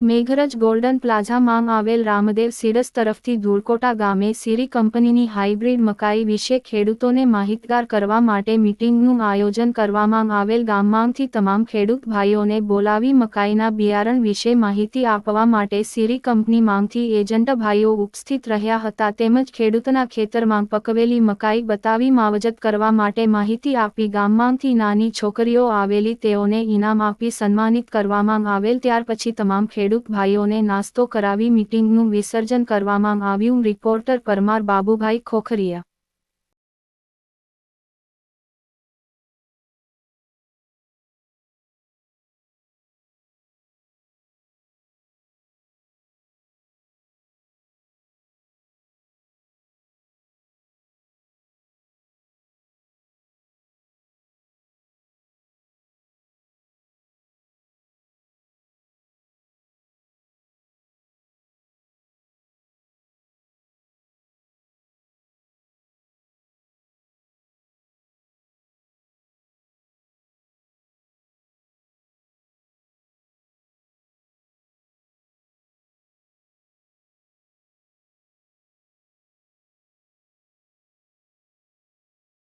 Meghraj golden પ્લાઝામાં આવેલ Ramdev seeds તરફથી ધૂળકોટા ગામે સીરી કંપનીની હાઇબ્રિડ મકાઈ વિશે ખેડૂતોને માહિતગાર કરવા માટે મીટિંગનું આયોજન કરવામાં આવેલ ગામમાંથી તમામ ખેડૂત ભાઈઓને બોલાવી મકાઈના બિયારણ વિશે માહિતી આપવા માટે સીરી કંપની માંગથી એજન્ટ ભાઈઓ ઉપસ્થિત રહ્યા હતા તેમજ ખેડૂતના ખેતરમાં પકવેલી મકાઈ બતાવી માવજત કરવા માટે માહિતી આપી ગામમાંથી નાની છોકરીઓ આવેલી તેઓને ઇનામ આપી સન્માનિત કરવામાં આવેલ ત્યાર પછી તમામ ખેડૂત ભાઈઓને નાસ્તો કરાવી મિટિંગનું વિસર્જન કરવામાં આવ્યું રિપોર્ટર પરમાર બાબુભાઈ ખોખરિયા.